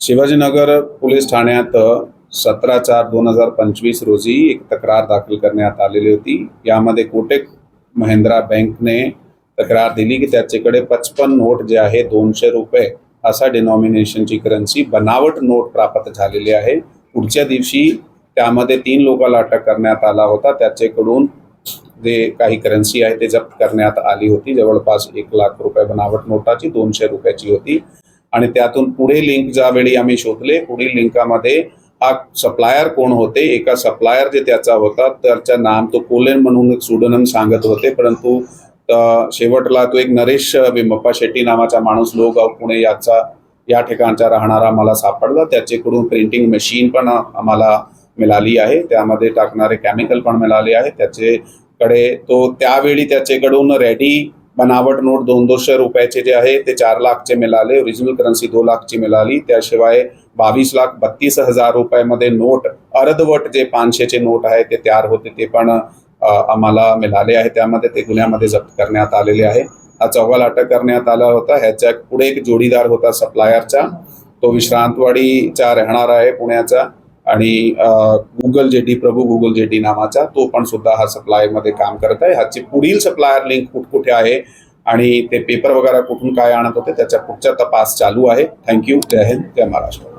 Shivajinagar police ठाण्यात सतरा चार दोन हजार पंचवीस रोजी एक तक्रार दाखल करण्यात आलेली होती. यामध्ये कोटेक महिंद्रा बँकने तक्रार दिली की त्याच्याकडे पचपन नोट जे आहे दोनशे रुपये असा डिनॉमिनेशनची करन्सी बनावट नोट प्राप्त झालेली आहे. पुढच्या दिवशी त्यामध्ये तीन लोकांना अटक करण्यात आला होता. त्याच्याकडून जे काही करन्सी आहे ते जप्त करण्यात आली होती. जवळपास एक लाख रुपये बनावट नोटाची दोनशे रुपयाची होती. आणि त्यातून पुढे लिंक ज्यावेळी आम्ही शोधले पुढील लिंकामध्ये हा सप्लायर कोण होते एका सप्लायर जे त्याचा होता त्याचं नाम तो कोलेन म्हणून एक सांगत होते परंतु शेवटला तो एक नरेश बिंबप्पा शेट्टी नावाचा माणूस लोगाव पुणे याचा या ठिकाणचा राहणारा मला सापडला. त्याच्याकडून प्रिंटिंग मशीन पण आम्हाला मिळाली आहे. त्यामध्ये टाकणारे केमिकल पण मिळाले आहे. त्याचेकडे तो त्यावेळी त्याच्याकडून रेडी बनावट नोट दोन दोनशे रुपयाचे जे आहे ते चार लाखचे मिळाले. ओरिजिनल करन्सी दोन लाखची मिळाली. त्याशिवाय बावीस लाख बत्तीस हजार रुपयामध्ये नोट अर्धवट जे पाचशेचे नोट आहे ते तयार होते ते पण आम्हाला मिळाले आहे. त्यामध्ये ते गुन्ह्यामध्ये जप्त करण्यात आलेले आहे. हा चौघाल अटक करण्यात आला होता. ह्याच्या पुढे एक जोडीदार होता सप्लायरचा तो विश्रांतवाडीचा राहणार आहे पुण्याचा. आणि Google J D Prabhu Google J D नावाचा तो पण सुद्धा हा सप्लायमध्ये काम करत आहे. ह्याची पुढील सप्लायर लिंक कुठ कुठे आहे आणि ते पेपर वगैरे कुठून काय आणत होते त्याचा पुढचा तपास चालू आहे. थँक्यू जय हिंद. जय महाराष्ट्र.